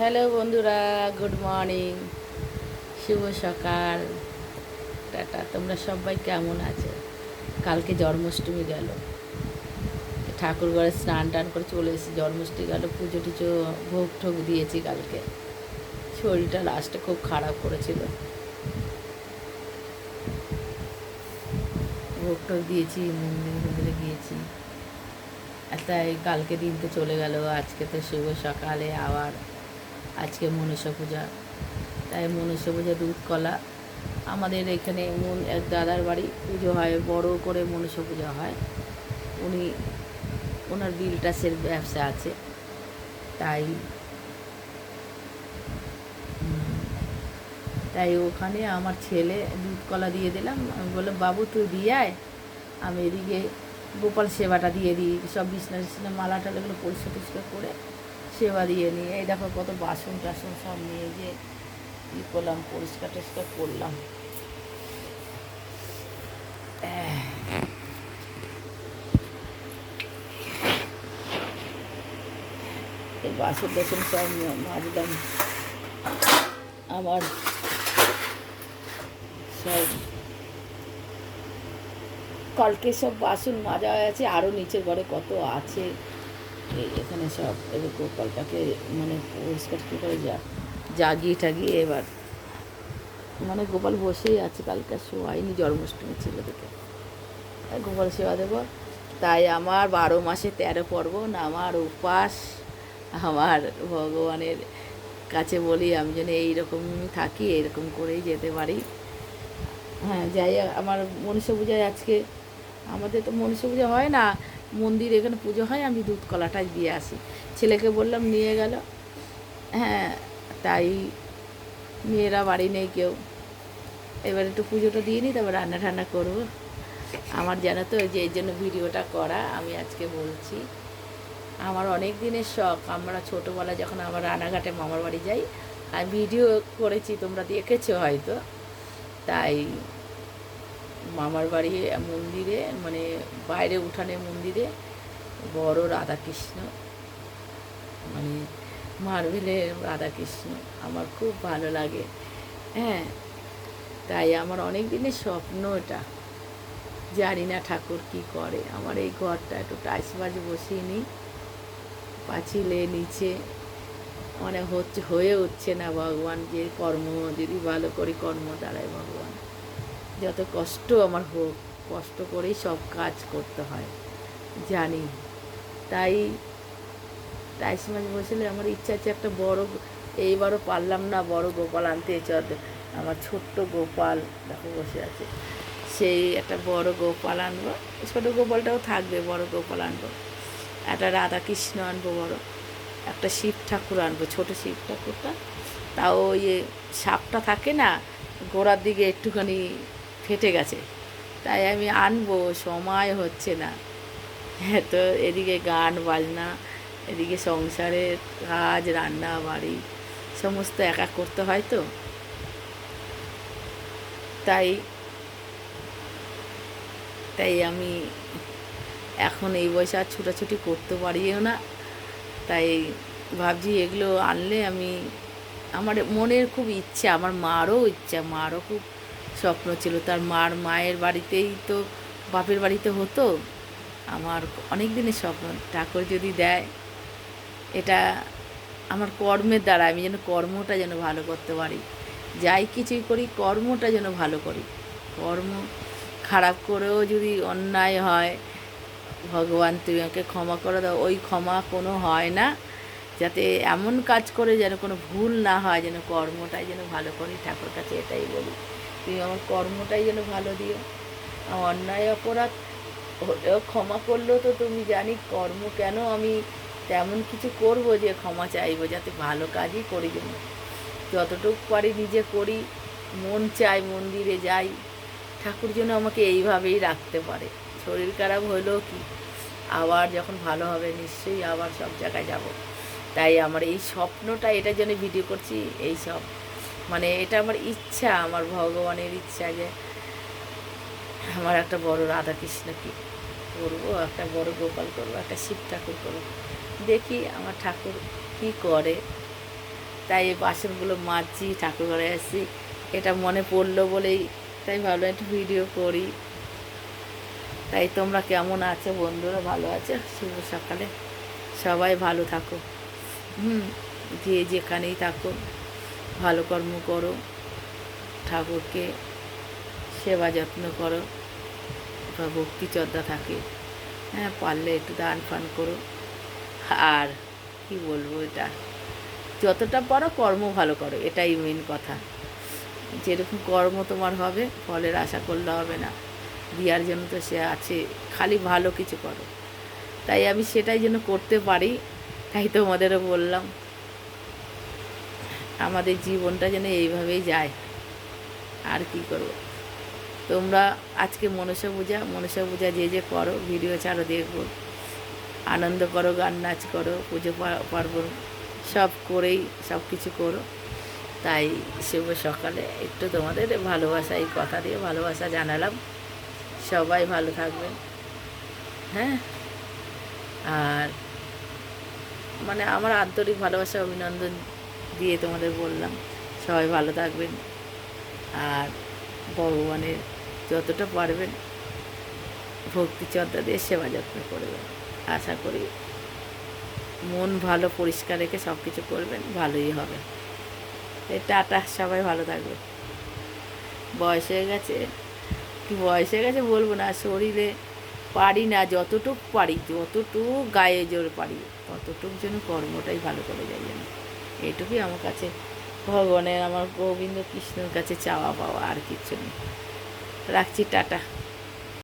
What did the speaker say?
Hello বন্ধুরা, good morning. শুভ সকাল। Tata, তোমরা সবাই কেমন আছো? কালকে জন্মাষ্টমী গেল। ঠাকুর ঘরে স্নান টান করে চলে এসেছি। জন্মাষ্টমী গেল, পুজো টুজো ভোগ ঠোক দিয়েছি কালকে। শরীরটা লাস্টে খুব খারাপ করেছিল। ভোগ টোক দিয়েছি মন্দির মন্দিরে গিয়েছি তাই কালকে দিন তো চলে গেল। আজকে তো শুভ সকালে আবার আজকে মনসা পূজা। তাই মনসা পূজা দুধ, কলা। আমাদের এখানে মন এক দাদার বাড়ি। পুজো হয়, বড় করে মনসা পূজা হয়। উনি, ওনার বিলটাসের ব্যবসা আছে। তাই তাই ওখানে আমার ছেলে দুধ, কলা দিয়ে দিলাম। আমি বললাম, বাবু, তুই দিয়ে আয়। আমি এদিকে গোপাল সেবাটা দিয়ে দিই, সব বিছনা বিছনা মালা টালাগুলো পরিষ্কার করে সেবা দিয়ে নিয়ে, এই দেখো কত বাসন টাসন সব নিয়ে যে ই করলাম, পরিষ্কার টরিষ্কার করলাম। বাসন টাসন সব মাজলাম। আমার সব কালকে সব বাসন মাজা হয়ে আছে আরও নিচের ঘরে কত আছে। এখানে সব এবার গোপালটাকে মানে পরিষ্কার করে যা জাগিয়ে টাগিয়ে এবার মানে গোপাল বসেই আছে, কালকে শোয়াইনি জন্মাষ্টমী ছিল দেখে। গোপাল সেবা দেবো। তাই আমার বারো মাসে তেরো পার্বণ, আমার উপাস, আমার ভগবানের কাছে বলি আমি যেন এইরকমই থাকি এরকম করেই যেতে পারি। হ্যাঁ যাই আমার মনীষা পূজায় আজকে আমাদের তো মনীষা পূজা হয় না। মন্দির এখানে পুজো হয়, আমি দুধ কলাটাই দিয়ে আসি। ছেলেকে বললাম, নিয়ে গেল। হ্যাঁ তাই মেয়েরা বাড়ি নেই কেউ। এবার একটু পুজোটা দিয়ে নিই, তারপর রান্না ঠান্না করব। আমার জানো তো যে এই জন্য ভিডিওটা করা, আমি আজকে বলছি, আমার অনেক দিনের শখ। আমরা ছোটোবেলায় যখন আমার রানাঘাটে মামার বাড়ি যাই, আমি ভিডিও করেছি, তোমরা দেখেছ হয়তো। তাই মামার বাড়ি মন্দিরে মানে বাইরে উঠানে মন্দিরে, বড় রাধাকৃষ্ণ। মানে মার্বেলের রাধাকৃষ্ণ, আমার খুব ভালো লাগে। হ্যাঁ তাই আমার অনেক দিনের স্বপ্ন এটা। জানি না ঠাকুর কি করে। আমার এই ঘরটা একটু টাইস বাজ বসিয়ে নিই। পাঁচিলে, নিচে মানে হচ্ছে, হয়ে উঠছে না ভগবান, যে কর্ম, যদি ভালো করি কর্ম দাঁড়ায় ভগবান। যত কষ্ট আমার হোক, কষ্ট করেই সব কাজ করতে হয়, জানি। তাই তাই মাছ বসলে আমার ইচ্ছা আছে একটা বড় এইবারও পারলাম না, বড় গোপাল আনতে চল আমার ছোট্ট গোপাল দেখো বসে আছে। সেই একটা বড় গোপাল আনব, ছোটো গোপালটাও থাকবে, বড় গোপাল আনব। একটা রাধাকৃষ্ণ আনব বড়, একটা শিব ঠাকুর আনব, ছোটো শিব ঠাকুরটা। তাও ওই সাপটা থাকে না, গোড়ার দিকে একটুখানি ফেটে গেছে। তাই আমি আনব, সময় হচ্ছে না। হ্যাঁ তো এদিকে গান, বাজনা, এদিকে সংসারের কাজ, রান্না, বাড়ি, সমস্ত একা করতে হয় তো। তাই তাই আমি এখন এই বয়সে আর ছুটাছুটি করতে পারিও না। তাই ভাবছি এগুলো আনলে আমি, আমার মনের খুব ইচ্ছা, আমার মারও ইচ্ছা, মারও খুব স্বপ্ন ছিল। তার মার মায়ের বাড়িতেই তো, বাপের বাড়িতে হতো। আমার অনেক দিনের স্বপ্ন, ঠাকুর যদি দেয়, এটা আমার কর্মের দ্বারা, আমি যেন কর্মটা যেন ভালো করতে পারি। যাই কিছুই করি, কর্মটা যেন ভালো করি। কর্ম খারাপ করেও যদি অন্যায় হয়, ভগবান তুমি আমাকে ক্ষমা করে দাও। ওই ক্ষমা কোনো হয় না। যাতে এমন কাজ করে যেন কোনো ভুল না হয়, যেন কর্মটাই যেন ভালো করি। ঠাকুর কাছে এটাই বলি। তুমি আমার কর্মটাই যেন ভালো দিও। অন্যায় অপরাধ হলেও ক্ষমা করলেও তো তুমি জানি কর্ম কেন আমি তেমন কিছু করব যে ক্ষমা চাইব, যাতে ভালো কাজই করি যেন। যতটুকু পারি নিজে করি, মন চাই মন্দিরে যাই। ঠাকুর যেন আমাকে এইভাবেই রাখতে পারে। শরীর খারাপ হলেও কি? আবার যখন ভালো হবে নিশ্চয়ই আবার সব জায়গায় যাব। তাই আমার এই স্বপ্নটা এটার জন্য ভিডিও করছি, এই সব। মানে এটা আমার ইচ্ছা, আমার ভগবানের ইচ্ছা যে আমার একটা বড় রাধাকৃষ্ণকে করব, একটা বড় গোপাল করব, একটা শিব ঠাকুর করব। দেখি আমার ঠাকুর কী করে। তাই এই বাসনগুলো মাজছি ঠাকুর ঘরে আসছি এটা মনে পড়ল বলেই তাই ভাবলাম একটু ভিডিও করি। তাই তোমরা কেমন আছো বন্ধুরা? ভালো আছো? শুভ সকালে। সবাই ভালো থাকো। হুম, যে যেখানেই থাকো। ভালো কর্ম করো, ঠাকুরকে সেবা যত্ন করো বা ভক্তি চর্দা থাকে। হ্যাঁ পারলে একটু দান ফান করো। আর কি বলব এটা? যতটা পারো কর্ম ভালো করো, এটাই মেন কথা। যেরকম কর্ম তোমার হবে, ফলের আশা করলে হবে না। দেওয়ার জন্য তো সে আছে, খালি ভালো কিছু করো। তাই আমি সেটাই যেন করতে পারি, তাই তোমাদেরও বললাম। আমাদের জীবনটা যেন এইভাবেই যায়। আর কি করব? তোমরা আজকে মনসা পূজা মনসা পূজা যে যে করো, ভিডিও ছাড়ো দেখব আনন্দ করো, গান নাচ করো, পুজো পার্বণ সব করেই সব কিছু করো। তাই শুভ সকালে। একটু তোমাদের ভালোবাসা এই কথা দিয়ে ভালোবাসা জানালাম। সবাই ভালো থাকবেন। হ্যাঁ? আর মানে আমার আন্তরিক ভালোবাসা, অভিনন্দন দিয়ে তোমাদের বললাম। সবাই ভালো থাকবেন। আর ভগবানের যতটা পারবেন ভক্তি চর্চা দিয়ে সেবা যত্ন করবেন আশা করি মন ভালো, পরিষ্কার রেখে সব কিছু করবেন, ভালোই হবে। এই টাটা, সবাই ভালো থাকবে। বয়স হয়ে গেছে। কি বয়স হয়ে গেছে বলব না, শরীরে পারি না, যতটুক পারি, যতটুকু গায়ে জোর পারি, ততটুক যেন কর্মটাই ভালো করে যাই যেন এইটুকুই আমার কাছে। ভগবানের, আমার গোবিন্দ কৃষ্ণের কাছে চাওয়া পাওয়া, আর কিছু নেই। রাখছি, টাটা।